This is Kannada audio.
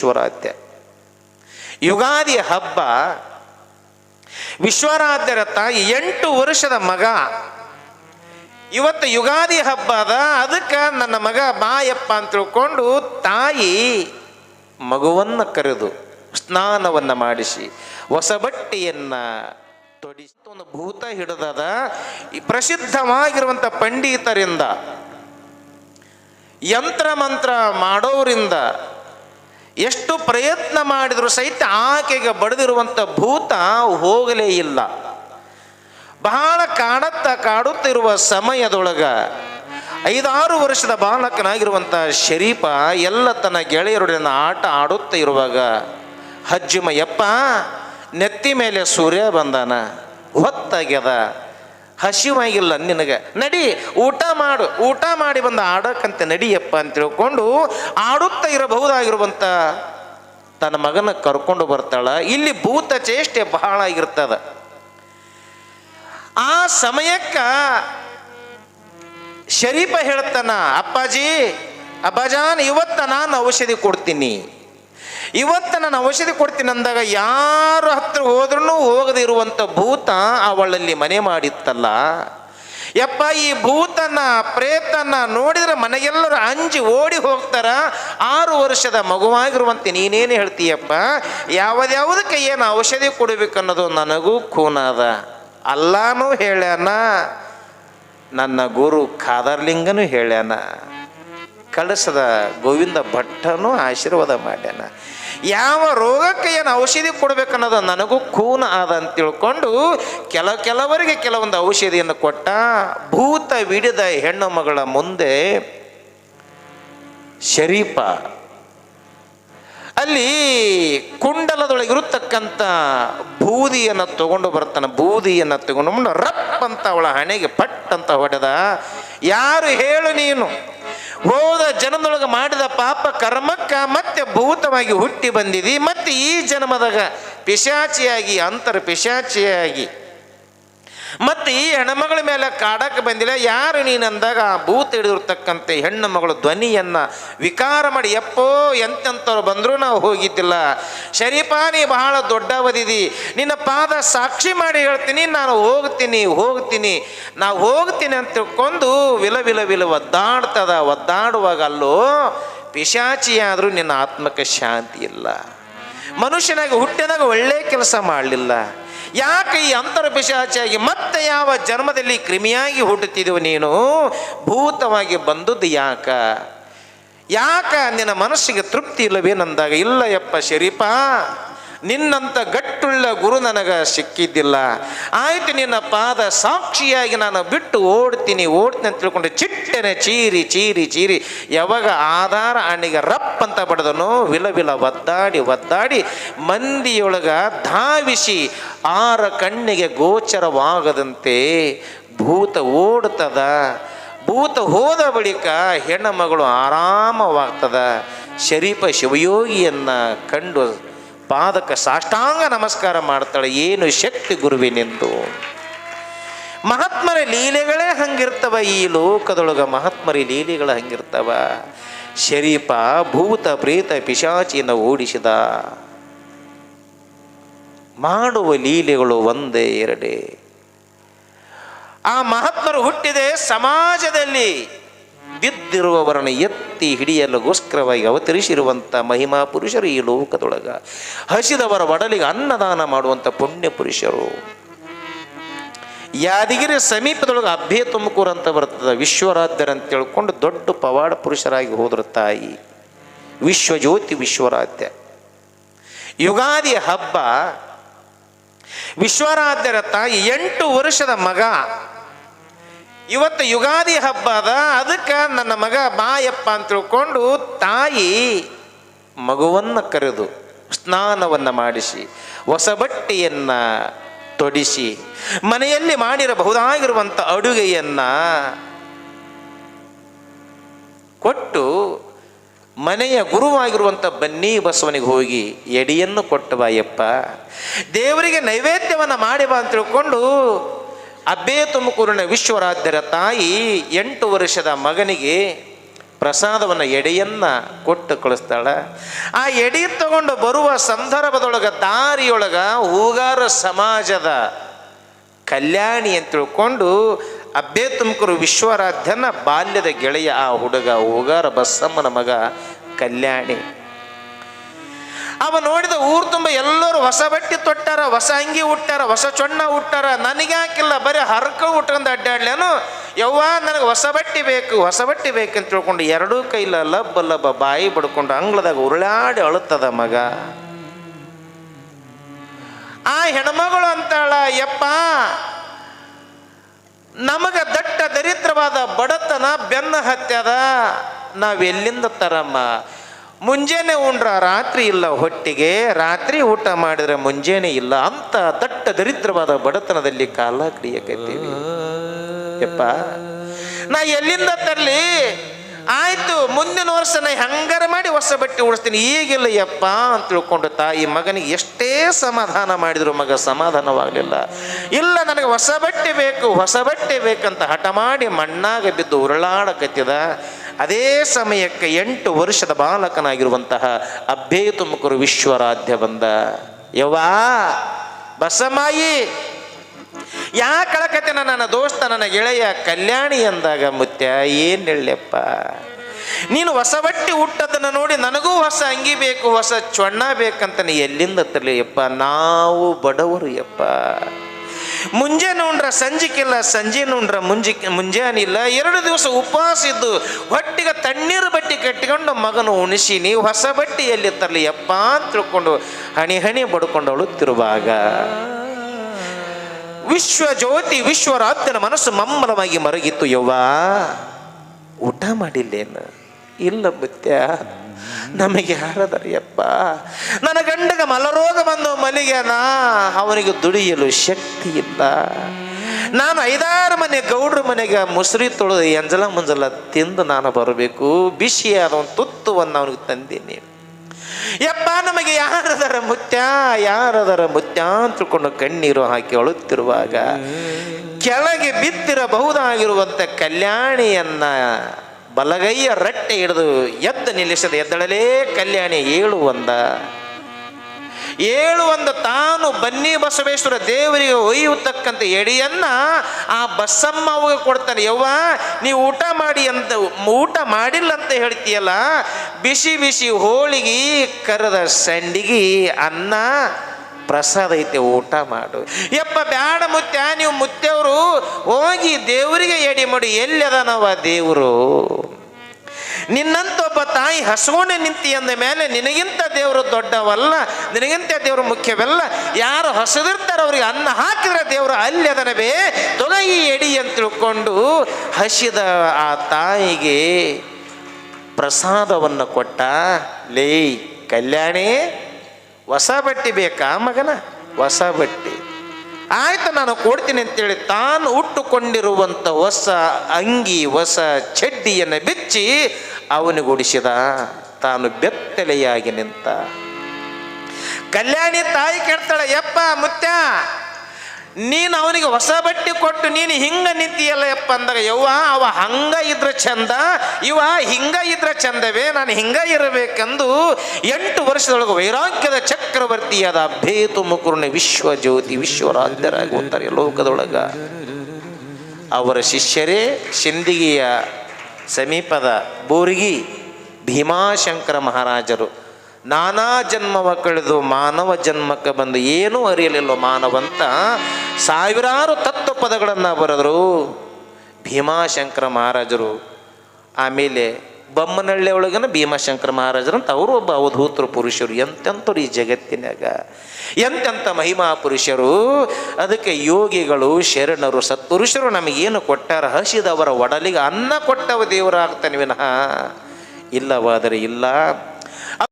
ವಿಶ್ವರಾಧ್ಯ. ಯುಗಾದಿ ಹಬ್ಬ ವಿಶ್ವರಾಧ್ಯರ ತಾಯಿ ಎಂಟು ವರ್ಷದ ಮಗ. ಇವತ್ತು ಯುಗಾದಿ ಹಬ್ಬ ಅದ, ಅದಕ್ಕೆ ನನ್ನ ಮಗ ಬಾಯಪ್ಪ ಅಂತ ತಿಳ್ಕೊಂಡು ತಾಯಿ ಮಗುವನ್ನು ಕರೆದು ಸ್ನಾನವನ್ನು ಮಾಡಿಸಿ ಹೊಸ ಬಟ್ಟೆಯನ್ನ ತೊಡಿಸಿ ಭೂತ ಹಿಡಿದದ ಪ್ರಸಿದ್ಧವಾಗಿರುವಂಥ ಪಂಡಿತರಿಂದ ಯಂತ್ರ ಮಂತ್ರ ಮಾಡೋರಿಂದ ಎಷ್ಟು ಪ್ರಯತ್ನ ಮಾಡಿದರೂ ಸಹಿತ ಆಕೆಗೆ ಬಡಿದಿರುವಂಥ ಭೂತ ಹೋಗಲೇ ಇಲ್ಲ. ಬಹಳ ಕಾಡತ್ತ ಕಾಡುತ್ತಿರುವ ಸಮಯದೊಳಗ ಐದಾರು ವರ್ಷದ ಬಾಲಕನಾಗಿರುವಂಥ ಶರೀಫ ಎಲ್ಲ ತನ್ನ ಗೆಳೆಯರೊಡನೆ ಆಟ ಆಡುತ್ತಾ ಇರುವಾಗ ಹಜ್ಜಿಮಯ್ಯಪ್ಪ ನೆತ್ತಿ ಮೇಲೆ ಸೂರ್ಯ ಬಂದಾನ, ಹೊತ್ತಾಗ್ಯದ. ಹಸಿವಾಗಿಲ್ಲ ನಿನಗೆ. ನಡಿ, ಊಟ ಮಾಡು. ಊಟ ಮಾಡಿ ಬಂದ ಆಡಕ್ಕಂತೆ ನಡಿಯಪ್ಪ ಅಂತ ತಿಳ್ಕೊಂಡು ಆಡುತ್ತಾ ಇರಬಹುದಾಗಿರುವಂಥ ತನ್ನ ಮಗನ ಕರ್ಕೊಂಡು ಬರ್ತಾಳ. ಇಲ್ಲಿ ಭೂತ ಚೇಷ್ಟೆ ಬಹಳ ಆಗಿರ್ತದ. ಆ ಸಮಯಕ್ಕ ಶರೀಫ ಹೇಳ್ತಾನ, ಅಪ್ಪಾಜಿ ಅಬ್ಬಾಜಾನ್ ಇವತ್ತ ನಾನು ಔಷಧಿ ಕೊಡ್ತೀನಿ. ಇವತ್ತ ನಾನು ಔಷಧಿ ಕೊಡ್ತೀನಿ ಅಂದಾಗ ಯಾರ ಹತ್ರ ಹೋದ್ರೂ ಹೋಗದೆ ಇರುವಂಥ ಭೂತ ಅವಳಲ್ಲಿ ಮನೆ ಮಾಡಿತ್ತಲ್ಲ. ಯಪ್ಪ, ಈ ಭೂತನ, ಪ್ರೇತನ ನೋಡಿದ್ರೆ ಮನೆಗೆಲ್ಲರೂ ಅಂಜಿ ಓಡಿ ಹೋಗ್ತಾರ. ಆರು ವರ್ಷದ ಮಗುವಾಗಿರುವಂತೆ ನೀನೇನು ಹೇಳ್ತೀಯಪ್ಪ? ಯಾವ್ದಾವುದಕ್ಕೆ ಏನು ಔಷಧಿ ಕೊಡಬೇಕನ್ನೋದು ನನಗೂ ಖೂನಾದ. ಅಲ್ಲಾನು ಹೇಳ್ಯಾನ, ನನ್ನ ಗುರು ಖಾದರ್ಲಿಂಗನೂ ಹೇಳ್ಯಾನ, ಕಳಸದ ಗೋವಿಂದ ಭಟ್ಟನು ಆಶೀರ್ವಾದ ಮಾಡ್ಯಾನ. ಯಾವ ರೋಗಕ್ಕೆ ಏನು ಔಷಧಿ ಕೊಡ್ಬೇಕನ್ನೋದು ನನಗೂ ಖೂನ ಆದ ಅಂತ ತಿಳ್ಕೊಂಡು ಕೆಲ ಕೆಲವರಿಗೆ ಕೆಲವೊಂದು ಔಷಧಿಯನ್ನು ಕೊಟ್ಟ ಭೂತ ವಿಡಿದ ಹೆಣ್ಣು ಮಗಳ ಮುಂದೆ ಶರೀಪ. ಅಲ್ಲಿ ಕುಂಡಲದೊಳಗಿರತಕ್ಕಂಥ ಬೂದಿಯನ್ನು ತಗೊಂಡು ಬರ್ತಾನೆ, ಬೂದಿಯನ್ನು ತಗೊಂಡು ರಪ್ ಅಂತ ಅವಳ ಹಣೆಗೆ ಪಟ್ ಅಂತ ಹೊಡೆದ. ಯಾರು ಹೇಳು ನೀನು? ಹೋದ ಜನ್ಮದೊಳಗೆ ಮಾಡಿದ ಪಾಪ ಕರ್ಮಕ್ಕ ಮತ್ತೆ ಭೂತವಾಗಿ ಹುಟ್ಟಿ ಬಂದಿದೆ, ಮತ್ತೆ ಈ ಜನ್ಮದಾಗ ಪಿಶಾಚಿಯಾಗಿ ಅಂತರ ಪಿಶಾಚಿಯಾಗಿ ಮತ್ತೆ ಈ ಹೆಣ್ಮಗಳ ಮೇಲೆ ಕಾಡಕ್ಕೆ ಬಂದಿಲ್ಲ. ಯಾರು ನೀನಂದಾಗ ಆ ಭೂತ ಹಿಡಿದಿರ್ತಕ್ಕಂಥ ಹೆಣ್ಣು ಮಗಳು ಧ್ವನಿಯನ್ನ ವಿಕಾರ ಮಾಡಿ ಎಪ್ಪೋ ಎಂತೆಂಥವ್ರು ಬಂದರೂ ನಾವು ಹೋಗಿದ್ದಿಲ್ಲ. ಶರೀಫಾನಿ ಬಹಳ ದೊಡ್ಡವದಿದಿ ನಿನ್ನ ಪಾದ ಸಾಕ್ಷಿ ಮಾಡಿ ಹೇಳ್ತೀನಿ, ನಾನು ಹೋಗ್ತೀನಿ ಹೋಗ್ತೀನಿ. ನಾವು ಹೋಗ್ತೀನಿ ಅಂತ ತಿಳ್ಕೊಂಡು ವಿಲ ವಿಲ ವಿಲ ಒದ್ದಾಡ್ತದ. ಒದ್ದಾಡುವಾಗ ಅಲ್ಲೋ ಪಿಶಾಚಿಯಾದರೂ ನಿನ್ನ ಆತ್ಮಕ್ಕೆ ಶಾಂತಿ ಇಲ್ಲ. ಮನುಷ್ಯನಾಗಿ ಹುಟ್ಟಿದಾಗ ಒಳ್ಳೆ ಕೆಲಸ ಮಾಡಲಿಲ್ಲ. ಯಾಕೆ ಈ ಅಂತರ ಪಿಶಾಚಿಯಾಗಿ ಮತ್ತೆ ಯಾವ ಜನ್ಮದಲ್ಲಿ ಕ್ರಿಮಿಯಾಗಿ ಹುಟ್ಟುತ್ತಿದ್ದೆವು ನೀನು? ಭೂತವಾಗಿ ಬಂದದ್ದು ಯಾಕ? ಯಾಕ ನಿನ್ನ ಮನಸ್ಸಿಗೆ ತೃಪ್ತಿ ಇಲ್ಲವೇನಂದಾಗ ಇಲ್ಲ ಯಪ್ಪ ಶರೀಫ ನಿನ್ನಂಥ ಗಟ್ಟುಳ್ಳ ಗುರು ನನಗೆ ಸಿಕ್ಕಿದ್ದಿಲ್ಲ. ಆಯ್ತು ನಿನ್ನ ಪಾದ ಸಾಕ್ಷಿಯಾಗಿ ನಾನು ಬಿಟ್ಟು ಓಡ್ತೀನಿ ಓಡ್ತೀನಿ ಅಂತ ತಿಳ್ಕೊಂಡು ಚಿಟ್ಟನೆ ಚೀರಿ ಚೀರಿ ಚೀರಿ, ಯಾವಾಗ ಆಧಾರ ಅಣ್ಣಿಗೆ ರಪ್ ಅಂತ ಬಡದನು ವಿಲ ವಿಲ ಒದ್ದಾಡಿ ಒದ್ದಾಡಿ ಮಂದಿಯೊಳಗ ಧಾವಿಸಿ ಆರ ಕಣ್ಣಿಗೆ ಗೋಚರವಾಗದಂತೆ ಭೂತ ಓಡ್ತದ ಭೂತ ಹೋದ ಬಳಿಕ ಹೆಣ್ಣು ಮಗಳು ಆರಾಮವಾಗ್ತದ. ಶರೀಫ ಶಿವಯೋಗಿಯನ್ನ ಕಂಡು ಪಾದಕ ಸಾಷ್ಟಾಂಗ ನಮಸ್ಕಾರ ಮಾಡ್ತಾಳೆ, ಏನು ಶಕ್ತಿ ಗುರುವಿನೆಂದು ಮಹಾತ್ಮರ ಲೀಲೆಗಳೇ ಹಂಗಿರ್ತವ ಈ ಲೋಕದೊಳಗ, ಮಹಾತ್ಮರ ಲೀಲೆಗಳು ಹಂಗಿರ್ತವ. ಶರೀಪ, ಭೂತ, ಪ್ರೇತ ಪಿಶಾಚಿಯನ್ನು ಓಡಿಸಿದ. ಮಾಡುವ ಲೀಲೆಗಳು ಒಂದೇ ಎರಡೇ. ಆ ಮಹಾತ್ಮರು ಹುಟ್ಟಿದೆ ಸಮಾಜದಲ್ಲಿ, ಬಿದ್ದಿರುವವರನ್ನು ಎತ್ತಿ ಹಿಡಿಯಲುಗೋಸ್ಕರವಾಗಿ ಅವತರಿಸಿರುವಂಥ ಮಹಿಮಾ ಪುರುಷರು ಈ ಲೋಕದೊಳಗ. ಹಸಿದವರ ಒಡಲಿಗೆ ಅನ್ನದಾನ ಮಾಡುವಂಥ ಪುಣ್ಯ ಪುರುಷರು. ಯಾದಗಿರಿ ಸಮೀಪದೊಳಗೆ ಅಭ್ಯ ತುಮಕೂರು ಅಂತ ಬರ್ತದೆ ವಿಶ್ವರಾಧ್ಯರಂತ ತಿಳ್ಕೊಂಡು ದೊಡ್ಡ ಪವಾಡ ಪುರುಷರಾಗಿ ಹೋದ್ರ ತಾಯಿ. ವಿಶ್ವಜ್ಯೋತಿ ವಿಶ್ವರಾಧ್ಯ ಯುಗಾದಿ ಹಬ್ಬ ವಿಶ್ವರಾಧ್ಯರ ತಾಯಿ ಎಂಟು ವರ್ಷದ ಮಗ ಇವತ್ತು ಯುಗಾದಿ ಹಬ್ಬ ಅದ, ಅದಕ್ಕೆ ನನ್ನ ಮಗ ಬಾಯಪ್ಪ ಅಂತ ತಿಳ್ಕೊಂಡು ತಾಯಿ ಮಗುವನ್ನು ಕರೆದು ಸ್ನಾನವನ್ನು ಮಾಡಿಸಿ ಹೊಸ ಬಟ್ಟೆಯನ್ನು ತೊಡಿಸಿ, ಮನೆಯಲ್ಲಿ ಮಾಡಿರಬಹುದಾಗಿರುವಂಥ ಅಡುಗೆಯನ್ನು ಕೊಟ್ಟು ಮನೆಯ ಗುರುವಾಗಿರುವಂಥ ಬನ್ನಿ ಬಸವನಿಗೆ ಹೋಗಿ ಎಡಿಯನ್ನು ಕೊಟ್ಟು ಬಾಯಪ್ಪ. ದೇವರಿಗೆ ನೈವೇದ್ಯವನ್ನು ಮಾಡಿ ಬಾ ಅಂತ ತಿಳ್ಕೊಂಡು ಅಬ್ಬೇ ತುಮಕೂರಿನ ವಿಶ್ವರಾಧ್ಯರ ತಾಯಿ ಎಂಟು ವರ್ಷದ ಮಗನಿಗೆ ಪ್ರಸಾದವನ್ನು ಎಡೆಯನ್ನ ಕೊಟ್ಟು ಕಳಿಸ್ತಾಳೆ. ಆ ಎಡಿ ತಗೊಂಡು ಬರುವ ಸಂದರ್ಭದೊಳಗ ದಾರಿಯೊಳಗ ಹೂಗಾರ ಸಮಾಜದ ಕಲ್ಯಾಣಿ ಅಂತ ತಿಳ್ಕೊಂಡು ಅಬ್ಬೆ ತುಮಕೂರು ವಿಶ್ವರಾಧ್ಯನ ಬಾಲ್ಯದ ಗೆಳೆಯ ಆ ಹುಡುಗ, ಹೂಗಾರ ಬಸಮ್ಮನ ಮಗ ಕಲ್ಯಾಣಿ. ಅವ ನೋಡಿದ ಊರು ತುಂಬ ಎಲ್ಲರೂ ಹೊಸ ಬಟ್ಟೆ ತೊಟ್ಟಾರ, ಹೊಸ ಅಂಗಿ ಉಟ್ಟಾರ, ಹೊಸ ಚೊಣ್ಣ ಉಟ್ಟಾರ. ನನಗೆ ಹಾಕಿಲ್ಲ ಬರೀ ಹರಕ ಉಟ್ಕೊಂಡು ಅಡ್ಡಾಡ್ಲೇನು ಯವ್ವ, ನನಗೆ ಹೊಸ ಬಟ್ಟೆ ಬೇಕು, ಹೊಸ ಬಟ್ಟೆ ಬೇಕಂತ ತಿಳ್ಕೊಂಡು ಎರಡೂ ಕೈಲ ಲಬ್ಬ ಲಬ್ಬ ಬಾಯಿ ಬಡ್ಕೊಂಡು ಅಂಗಳದಾಗ ಉರುಳಾಡಿ ಅಳುತ್ತದ ಮಗ. ಆ ಹೆಣ್ಮಗಳು ಅಂತಾಳ, ಯಪ್ಪ, ನಮಗೆ ದಟ್ಟ ದರಿದ್ರವಾದ ಬಡತನ ಬೆನ್ನ ಹತ್ಯದ. ನಾವೆಲ್ಲಿಂದ ತರಮ್ಮ? ಮುಂಜಾನೆ ಉಂಡ್ರ, ರಾತ್ರಿ ಇಲ್ಲ ಹೊಟ್ಟಿಗೆ, ರಾತ್ರಿ ಊಟ ಮಾಡಿದ್ರೆ ಮುಂಜಾನೆ ಇಲ್ಲ ಅಂತ ದಟ್ಟ ದರಿದ್ರವಾದ ಬಡತನದಲ್ಲಿ ಕಾಲ ಕಡಿಯಕತ್ತೀವಿ. ಯಪ್ಪ, ನಾ ಎಲ್ಲಿಂದ ತರಲಿ? ಆಯ್ತು, ಮುಂದಿನ ವರ್ಷ ನಾ ಹೆಂಗಾರ ಮಾಡಿ ಹೊಸ ಬಟ್ಟೆ ಉಡಿಸ್ತೀನಿ, ಈಗಿಲ್ಲ ಯಪ್ಪ ಅಂತ ತಿಳ್ಕೊಂಡು ತಾಯಿ ಮಗನಿಗೆ ಎಷ್ಟೇ ಸಮಾಧಾನ ಮಾಡಿದ್ರು ಮಗ ಸಮಾಧಾನವಾಗಲಿಲ್ಲ. ಇಲ್ಲ, ನನಗೆ ಹೊಸ ಬಟ್ಟೆ ಬೇಕು, ಹೊಸ ಬಟ್ಟೆ ಬೇಕಂತ ಹಠ ಮಾಡಿ ಮಣ್ಣಾಗ ಬಿದ್ದು ಉರುಳಾಡಕತ್ತಿದ. ಅದೇ ಸಮಯಕ್ಕೆ ಎಂಟು ವರ್ಷದ ಬಾಲಕನಾಗಿರುವಂತಹ ಅಭ್ಯಯ ತುಮಕೂರು ವಿಶ್ವರಾಧ್ಯ ಬಂದ. ಯವ್ವಾ, ಬಸಮಾಯಿ ಯಾ ಕಳಕತೆ ನನ್ನ ದೋಸ್ತ, ನನ್ನ ಗೆಳೆಯ ಕಲ್ಯಾಣಿ ಅಂದಾಗ ಮುತ್ಯ, ಏನು ಹೇಳಪ್ಪ ನೀನು ಹೊಸ ಬಟ್ಟೆ ಹುಟ್ಟದನ್ನ ನೋಡಿ ನನಗೂ ಹೊಸ ಅಂಗಿ ಬೇಕು, ಹೊಸ ಚೊಣ್ಣ ಬೇಕಂತ ನೀ ಎಲ್ಲಿಂದ ತರಲಿಯಪ್ಪ ನಾವು ಬಡವರು ಯಪ್ಪ. ಮುಂಜಾನೆ ಉಂಡ್ರ ಸಂಜಿಕಿಲ್ಲ ಸಂಜೆ ಉಂಡ್ರ ಮುಂಜಿ ಮುಂಜಾನೆ ಇಲ್ಲ, ಎರಡು ದಿವಸ ಉಪವಾಸ ಇದ್ದು ಹೊಟ್ಟಿಗೆ ತಣ್ಣೀರು ಬಟ್ಟೆ ಕಟ್ಟಿಕೊಂಡು ಮಗನು ಉಣಿಸಿನಿ ಹೊಸ ಬಟ್ಟೆ ಎಲ್ಲಿ ತರಲಿ, ಯಪ್ಪ? ಅಂತ ತಿಳ್ಕೊಂಡು ಹಣಿ ಹಣಿ ಬಡ್ಕೊಂಡು ಅಳುತ್ತಿರುವಾಗ ವಿಶ್ವ ಜ್ಯೋತಿ ವಿಶ್ವರಾತ್ಯನ ಮನಸ್ಸು ಮಮ್ಮಲವಾಗಿ ಮರಗಿತ್ತು, ಯವ್ವ, ಊಟ ಮಾಡಿಲ್ಲೇನು? ಇಲ್ಲ ಮುತ್ಯ ನಮಗೆ ಯಾರದರಿಯಪ್ಪ ನನ್ನ ಗಂಡಗ ಮಲರೋಗ ಬಂದು ಮಲಿಗೆನ ಅವನಿಗೆ ದುಡಿಯಲು ಶಕ್ತಿ ಇಲ್ಲ. ನಾನು ಐದಾರು ಮನೆ ಗೌಡ್ರ ಮನೆಗೆ ಮುಸುರಿ ತೊಳೆದು ಎಂಜಲ ಮುಂಜಲ ತಿಂದು ನಾನು ಬರಬೇಕು. ಬಿಸಿಯಾದ ಒಂದು ತುತ್ತುವನ್ನು ಅವನಿಗೆ ತಂದೀನಿ. ಯಪ್ಪ, ನಮಗೆ ಯಾರದರ ಮುತ್ಯ ಯಾರದರ ಮುತ್ಯ ತಿಳ್ಕೊಂಡು ಕಣ್ಣೀರು ಹಾಕಿ ಅಳುತ್ತಿರುವಾಗ, ಕೆಳಗೆ ಬಿದ್ದಿರಬಹುದಾಗಿರುವಂಥ ಕಲ್ಯಾಣಿಯನ್ನ ಬಲಗೈಯ ರಟ್ಟೆ ಹಿಡಿದು ಎದ್ದು ನಿಲ್ಲಿಸದ ಎದ್ದಳಲೇ ಕಲ್ಯಾಣಿ ಏಳು ಒಂದ. ಏಳು ಒಂದು ತಾನು ಬನ್ನಿ ಬಸವೇಶ್ವರ ದೇವರಿಗೆ ಒಯ್ಯತಕ್ಕಂಥ ಎಡಿಯನ್ನ ಆ ಬಸಮ್ಮ ಅವಾಗ ಕೊಡ್ತಾನೆ. ಯವ್ವ ನೀವು ಊಟ ಮಾಡಿ ಅಂತ, ಊಟ ಮಾಡಿಲ್ಲ ಅಂತ ಹೇಳ್ತೀಯಲ್ಲ, ಬಿಸಿ ಬಿಸಿ ಹೋಳಿಗೆ ಕರದ ಸಂಡಿಗೆ ಅನ್ನ ಪ್ರಸಾದ ಐತೆ, ಊಟ ಮಾಡು. ಯಪ್ಪ, ಬ್ಯಾಡ ಮುತ್ಯ, ನೀವು ಮುತ್ತೆಯವರು ಹೋಗಿ ದೇವರಿಗೆ ಎಡಿ ಮಾಡಿ, ಎಲ್ಲಿ ಅದಾನವ ದೇವರು? ನಿನ್ನಂತ ಒಬ್ಬ ತಾಯಿ ಹಸ್ಕೊಂಡೆ ನಿಂತಿ ಅಂದ ಮೇಲೆ ನಿನಗಿಂತ ದೇವರು ದೊಡ್ಡವಲ್ಲ, ನಿನಗಿಂತ ದೇವರು ಮುಖ್ಯವಲ್ಲ, ಯಾರು ಹಸಿದಿರ್ತಾರೆ ಅವ್ರಿಗೆ ಅನ್ನ ಹಾಕಿದ್ರೆ ದೇವರು ಅಲ್ಲಿ ಅದನವೇ ತೊಗ ಈ ಎಡಿ ಅಂತ ತಿಳ್ಕೊಂಡು ಹಸಿದ ಆ ತಾಯಿಗೆ ಪ್ರಸಾದವನ್ನು ಕೊಟ್ಟ, ಲೇ ಕಲ್ಯಾಣಿ, ಹೊಸ ಬಟ್ಟೆ ಬೇಕಾ ಮಗನ? ಹೊಸ ಬಟ್ಟೆ. ಆಯ್ತು ನಾನು ಕೊಡ್ತೀನಿ ಅಂತೇಳಿ ತಾನು ಉಟ್ಟುಕೊಂಡಿರುವಂಥ ಹೊಸ ಅಂಗಿ, ಹೊಸ ಚಡ್ಡಿಯನ್ನು ಬಿಚ್ಚಿ ಅವನಿಗೊಡಿಸಿದ ತಾನು ಬೆತ್ತಲೆಯಾಗಿ ನಿಂತ. ಕಲ್ಯಾಣಿ ತಾಯಿ ಕೇಳ್ತಾಳೆ, ಯಪ್ಪ ಮುತ್ಯ, ನೀನು ಅವನಿಗೆ ಹೊಸ ಬಟ್ಟೆ ಕೊಟ್ಟು ನೀನು ಹಿಂಗ ನಿಂತಿಯಲ್ಲ ಯಪ್ಪ ಅಂದಾಗ, ಯವ್ವ, ಅವ ಹಂಗ ಇದ್ರ ಚಂದ, ಇವ ಹಿಂಗ ಇದ್ರ ಚಂದವೇ, ನಾನು ಹಿಂಗ ಇರಬೇಕೆಂದು ಎಂಟು ವರ್ಷದೊಳಗೆ ವೈರಾಗ್ಯದ ಚಕ್ರವರ್ತಿಯಾದ ಭೇತು ಮುಕುರ್ಣ ವಿಶ್ವ ಜ್ಯೋತಿ ವಿಶ್ವರಾಧ್ಯರಾಗಿ ಹೋಗ್ತಾರೆ ಲೋಕದೊಳಗ. ಅವರ ಶಿಷ್ಯರೇ, ಸಿಂದಿಗೆಯ ಸಮೀಪದ ಬೂರ್ಗಿ ಭೀಮಾಶಂಕರ ಮಹಾರಾಜರು ನಾನಾ ಜನ್ಮವ ಕಳೆದು ಮಾನವ ಜನ್ಮಕ್ಕೆ ಬಂದು ಏನೂ ಅರಿಯಲಿಲ್ಲ ಮಾನವಂತ ಸಾವಿರಾರು ತತ್ವ ಪದಗಳನ್ನು ಬರೆದರು ಭೀಮಾಶಂಕರ ಮಹಾರಾಜರು. ಆಮೇಲೆ ಬೊಮ್ಮನಹಳ್ಳಿ ಒಳಗನ ಭೀಮಶಂಕರ ಮಹಾರಾಜರು ಅಂತ ಅವರು ಒಬ್ಬ ಅವಧೂತರು ಪುರುಷರು. ಎಂತೆಂಥವ್ರು ಈ ಜಗತ್ತಿನಾಗ ಎಂತೆಂಥ ಮಹಿಮಾ ಪುರುಷರು? ಅದಕ್ಕೆ ಯೋಗಿಗಳು, ಶರಣರು, ಸತ್ಪುರುಷರು ನಮಗೇನು ಕೊಟ್ಟಾರ? ಹಸಿದವರ ಒಡಲಿಗೆ ಅನ್ನ ಕೊಟ್ಟವ ದೇವರಾಗ್ತಾನೆ ವಿನಃ. ಇಲ್ಲವಾದರೆ ಇಲ್ಲ.